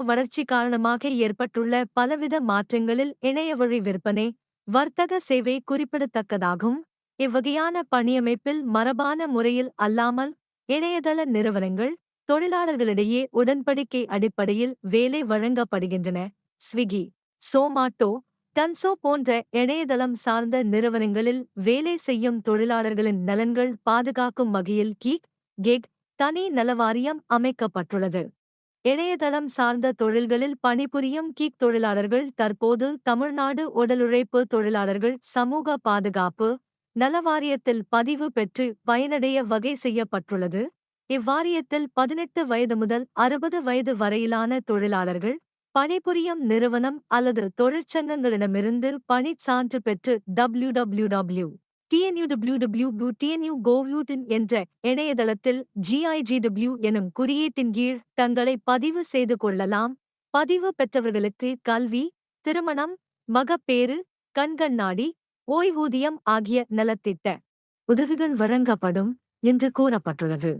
தொழில்நுட்ப வளர்ச்சி காரணமாக ஏற்பட்டுள்ள பலவித மாற்றங்களில் இணையவழி விற்பனை வர்த்தக சேவை குறிப்பிடத்தக்கதாகும். இவ்வகையான பணியமைப்பில் மரபான முறையில் அல்லாமல் இணையதள நிறுவனங்கள் தொழிலாளர்களிடையே உடன்படிக்கை அடிப்படையில் வேலை வழங்கப்படுகின்றன. ஸ்விக்கி சோமாட்டோ டன்சோ போன்ற இணையதளம் சார்ந்த நிறுவனங்களில் வேலை செய்யும் தொழிலாளர்களின் நலன்கள் பாதுகாக்கும் வகையில் கீக் கெக் தனி நலவாரியம் அமைக்கப்பட்டுள்ளது. இணையதளம் சார்ந்த தொழில்களில் பணிபுரியும் கீக் தொழிலாளர்கள் தற்போது தமிழ்நாடு உடலுழைப்பு தொழிலாளர்கள் சமூக பாதுகாப்பு நலவாரியத்தில் பதிவு பெற்று பயனடைய வகை செய்யப்பட்டுள்ளது. இவ்வாரியத்தில் பதினெட்டு வயது முதல் அறுபது வயது வரையிலான தொழிலாளர்கள் பணிபுரியும் நிறுவனம் அல்லது தொழிற்சங்கங்களிடமிருந்து பணிச் சான்று பெற்று W W W T N U W W T N U கோவ்யூட்டின் என்ற இணையதளத்தில் ஜிஐஜிடபிள்யூ எனும் குறியீட்டின் கீழ் தங்களை பதிவு செய்து கொள்ளலாம். பதிவு பெற்றவர்களுக்கு கல்வி திருமணம் மகப்பேறு கண்கண்ணாடி ஓய்வூதியம் ஆகிய நலத்திட்ட உதவிகள் வழங்கப்படும் என்று கூறப்பட்டுள்ளது.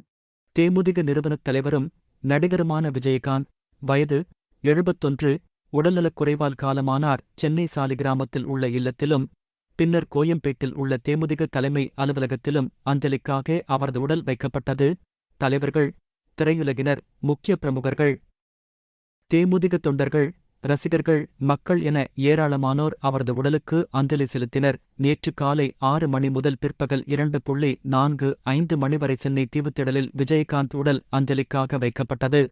தேமுதிக நிறுவனத் தலைவரும் நடிகருமான விஜயகாந்த் வயது எழுபத்தொன்று உடல்நலக் குறைவால் காலமானார். சென்னை சாலிகிராமத்தில் உள்ள இல்லத்திலும் பின்னர் கோயம்பேட்டில் உள்ள தேமுதிக தலைமை அலுவலகத்திலும் அஞ்சலிக்காக அவரது உடல் வைக்கப்பட்டது. தலைவர்கள் திரையுலகினர் முக்கிய பிரமுகர்கள் தேமுதிக தொண்டர்கள் ரசிகர்கள் மக்கள் என ஏராளமானோர் அவரது உடலுக்கு அஞ்சலி செலுத்தினர். நேற்று காலை ஆறு மணி முதல் பிற்பகல் இரண்டு புள்ளி நான்கு ஐந்து மணி வரை சென்னை தீவுத்திடலில் விஜயகாந்த் உடல் அஞ்சலிக்காக வைக்கப்பட்டது.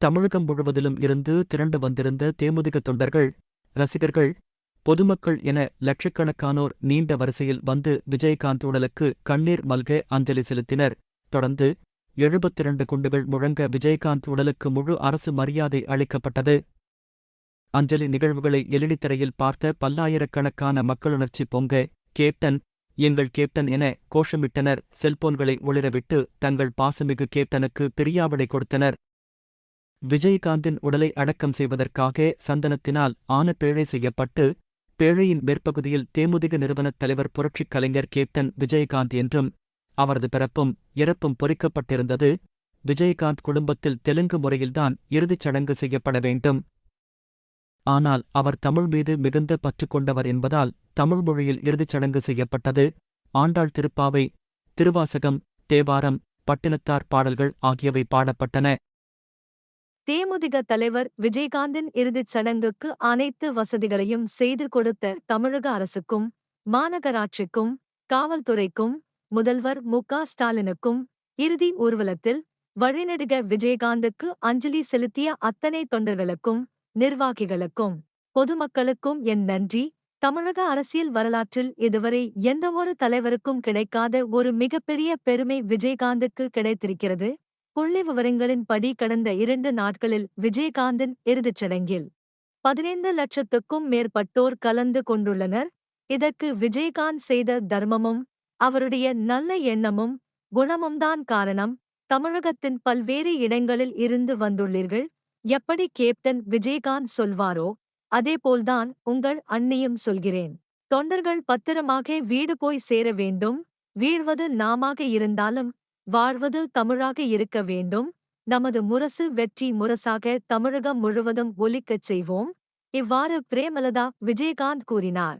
தமிழகம் முழுவதிலும் இருந்து திரண்டு வந்திருந்த தேமுதிக தொண்டர்கள் ரசிகர்கள் பொதுமக்கள் என லட்சக்கணக்கானோர் நீண்ட வரிசையில் வந்து விஜயகாந்த் உடலுக்கு கண்ணீர் மல்க அஞ்சலி செலுத்தினர். தொடர்ந்து எழுபத்திரண்டு குண்டுகள் முழங்க விஜயகாந்த் உடலுக்கு முழு அரசு மரியாதை அளிக்கப்பட்டது. அஞ்சலி நிகழ்வுகளை எழினித்திரையில் பார்த்த பல்லாயிரக்கணக்கான மக்களுணர்ச்சி பொங்க கேப்டன் எங்கள் கேப்டன் என கோஷமிட்டனர். செல்போன்களை ஒளிரவிட்டு தங்கள் பாசமிகு கேப்டனுக்கு பிரியாவிடை கொடுத்தனர். விஜயகாந்தின் உடலை அடக்கம் செய்வதற்காக சந்தனத்தினால் ஆனப்பேழை செய்யப்பட்டு பேழையின் மேற்பகுதியில் தேமுதிக நிறுவனத் தலைவர் புரட்சிக் கலைஞர் கேப்டன் விஜயகாந்த் என்றும் அவரது பிறப்பும் இறப்பும் பொறிக்கப்பட்டிருந்தது. விஜயகாந்த் குடும்பத்தில் தெலுங்கு முறையில்தான் இறுதிச் சடங்கு செய்யப்பட வேண்டும். ஆனால் அவர் தமிழ் மீது மிகுந்த பற்று கொண்டவர் என்பதால் தமிழ் மொழியில் இறுதிச் சடங்கு செய்யப்பட்டது. ஆண்டாள் திருப்பாவை திருவாசகம் தேவாரம் பட்டினத்தார் பாடல்கள் ஆகியவை பாடப்பட்டன. தேமுதிக தலைவர் விஜயகாந்தின் இறுதிச் சடங்குக்கு அனைத்து வசதிகளையும் செய்து கொடுத்த தமிழக அரசுக்கும் மாநகராட்சிக்கும் காவல்துறைக்கும் முதல்வர் மு. க. ஸ்டாலினுக்கும் இறுதி ஊர்வலத்தில் வழிநடிக விஜயகாந்துக்கு அஞ்சலி செலுத்திய அத்தனை தொண்டர்களுக்கும் நிர்வாகிகளுக்கும் பொதுமக்களுக்கும் என் நன்றி. தமிழக அரசியல் வரலாற்றில் இதுவரை எந்தவொரு தலைவருக்கும் கிடைக்காத ஒரு மிகப்பெரிய பெருமை விஜயகாந்துக்கு கிடைத்திருக்கிறது. புள்ளி விவரங்களின்படி கடந்த இரண்டு நாட்களில் விஜயகாந்தின் இறுதிச் சடங்கில் பதினைந்து லட்சத்துக்கும் மேற்பட்டோர் கலந்து கொண்டுள்ளனர். இதற்கு விஜயகாந்த் செய்த தர்மமும் அவருடைய நல்ல எண்ணமும் குணமும்தான் காரணம். தமிழகத்தின் பல்வேறு இடங்களில் இருந்து வந்துள்ளீர்கள். எப்படி கேப்டன் விஜயகாந்த் சொல்வாரோ அதேபோல்தான் உங்கள் அண்ணியும் சொல்கிறேன். தொண்டர்கள் பத்திரமாக வீடு போய் சேர வேண்டும். வீழ்வது நாமாக இருந்தாலும் வாழ்வது தமிழாக இருக்க வேண்டும். நமது முரசு வெற்றி முரசாக தமிழகம் முழுவதும் ஒலிக்கச் செய்வோம். இவ்வாறு பிரேமலதா விஜயகாந்த் கூறினார்.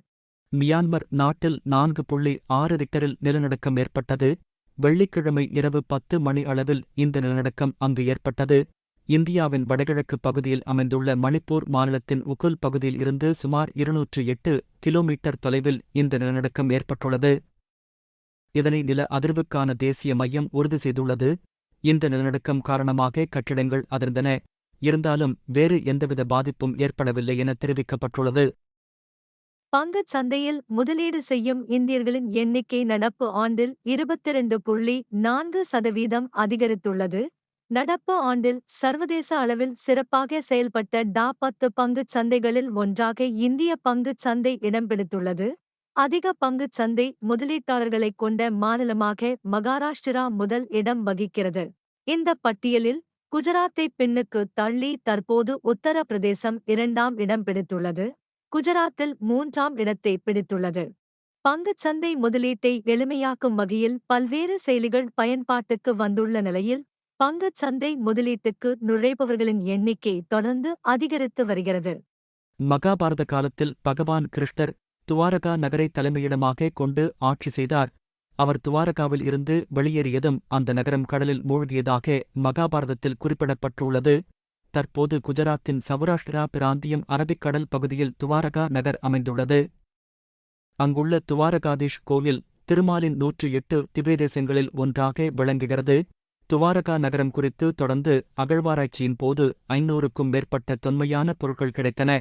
மியான்மர் நாட்டில் நான்கு புள்ளி ஆறு ரிக்டரில் நிலநடுக்கம் ஏற்பட்டது. வெள்ளிக்கிழமை இரவு பத்து மணி அளவில் இந்த நிலநடுக்கம் அங்கு ஏற்பட்டது. இந்தியாவின் வடகிழக்கு பகுதியில் அமைந்துள்ள மணிப்பூர் மாநிலத்தின் உக்குல் பகுதியில் இருந்து சுமார் இருநூற்று எட்டு கிலோமீட்டர் தொலைவில் இந்த நிலநடுக்கம் ஏற்பட்டுள்ளது. இதனை நில அதிர்வுக்கான தேசிய மையம் உறுதி செய்துள்ளது. இந்த நிலநடுக்கம் காரணமாக கட்டிடங்கள் அதிர்ந்தன. இருந்தாலும் வேறு எந்தவித பாதிப்பும் ஏற்படவில்லை என தெரிவிக்கப்பட்டுள்ளது. பங்குச் சந்தையில் முதலீடு செய்யும் இந்தியர்களின் எண்ணிக்கை நடப்பு ஆண்டில் இருபத்திரண்டு புள்ளி நான்கு சதவீதம் அதிகரித்துள்ளது. நடப்பு ஆண்டில் சர்வதேச அளவில் சிறப்பாக செயல்பட்ட டா பத்து பங்குச் சந்தைகளில் ஒன்றாக இந்திய பங்குச் சந்தை இடம்பிடித்துள்ளது அதிக பங்குச் சந்தை முதலீட்டாளர்களைக் கொண்ட மாநிலமாக மகாராஷ்டிரா முதல் இடம் வகிக்கிறது. இந்த பட்டியலில் குஜராத்தை பின்னுக்கு தள்ளி தற்போது உத்தரப்பிரதேசம் இரண்டாம் இடம் பிடித்துள்ளது. குஜராத்தில் மூன்றாம் இடத்தை பிடித்துள்ளது. பங்குச் சந்தை முதலீட்டை எளிமையாக்கும் வகையில் பல்வேறு செயலிகள் பயன்பாட்டுக்கு வந்துள்ள நிலையில் பங்குச் சந்தை முதலீட்டுக்கு நுழைபவர்களின் எண்ணிக்கை தொடர்ந்து அதிகரித்து வருகிறது. மகாபாரத காலத்தில் பகவான் கிருஷ்ணர் துவாரகா நகரை தலைமையிடமாக கொண்டு ஆட்சி செய்தார். அவர் துவாரகாவில் இருந்து வெளியேறியதும் அந்த நகரம் கடலில் மூழ்கியதாக மகாபாரதத்தில் குறிப்பிடப்பட்டுள்ளது. தற்போது குஜராத்தின் சௌராஷ்டிரா பிராந்தியம் அரபிக்கடல் பகுதியில் துவாரகா நகர் அமைந்துள்ளது. அங்குள்ள துவாரகாதீஷ் கோயில் திருமாலின் நூற்று எட்டு திவ்யதேசங்களில் ஒன்றாக விளங்குகிறது. துவாரகா நகரம் குறித்து தொடர்ந்து அகழ்வாராய்ச்சியின் போது ஐநூறுக்கும் மேற்பட்ட தொன்மையான பொருட்கள் கிடைத்தன.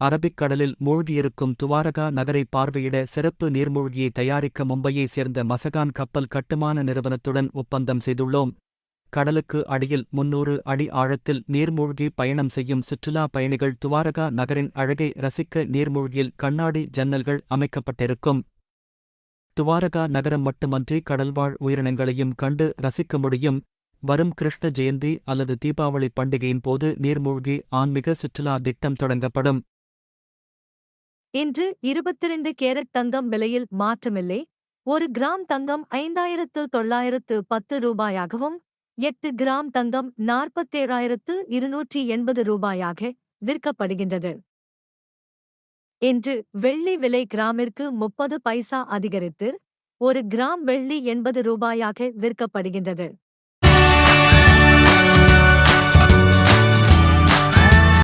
அரபிக்கடலில் மூழ்கியிருக்கும் துவாரகா நகரை பார்வையிட சிறப்பு நீர்மூழ்கியை தயாரிக்க மும்பையைச் சேர்ந்த மசகான் கப்பல் கட்டுமான நிறுவனத்துடன் ஒப்பந்தம் செய்துள்ளோம். கடலுக்கு அடியில் முன்னூறு அடி ஆழத்தில் நீர்மூழ்கி பயணம் செய்யும் சுற்றுலா பயணிகள் துவாரகா நகரின் அழகை ரசிக்க நீர்மூழ்கியில் கண்ணாடி ஜன்னல்கள் அமைக்கப்பட்டிருக்கும். துவாரகா நகரம் மட்டுமன்றி கடல்வாழ் உயிரினங்களையும் கண்டு ரசிக்க முடியும். வரும் கிருஷ்ண ஜெயந்தி அல்லது தீபாவளி பண்டிகையின் போது நீர்மூழ்கி ஆன்மீக சுற்றுலா திட்டம் தொடங்கப்படும். இன்று இருபத்திரண்டு கேரட் தங்கம் விலையில் மாற்றமில்லை. ஒரு கிராம் தங்கம் ஐந்தாயிரத்து தொள்ளாயிரத்து பத்து ரூபாயாகவும் எட்டு கிராம் தங்கம் நாற்பத்தேழாயிரத்து இருநூற்றி எண்பது ரூபாயாக விற்கப்படுகின்றது. இன்று வெள்ளி விலை கிராமிற்கு முப்பது பைசா அதிகரித்து ஒரு கிராம் வெள்ளி எண்பது ரூபாயாக விற்கப்படுகின்றது.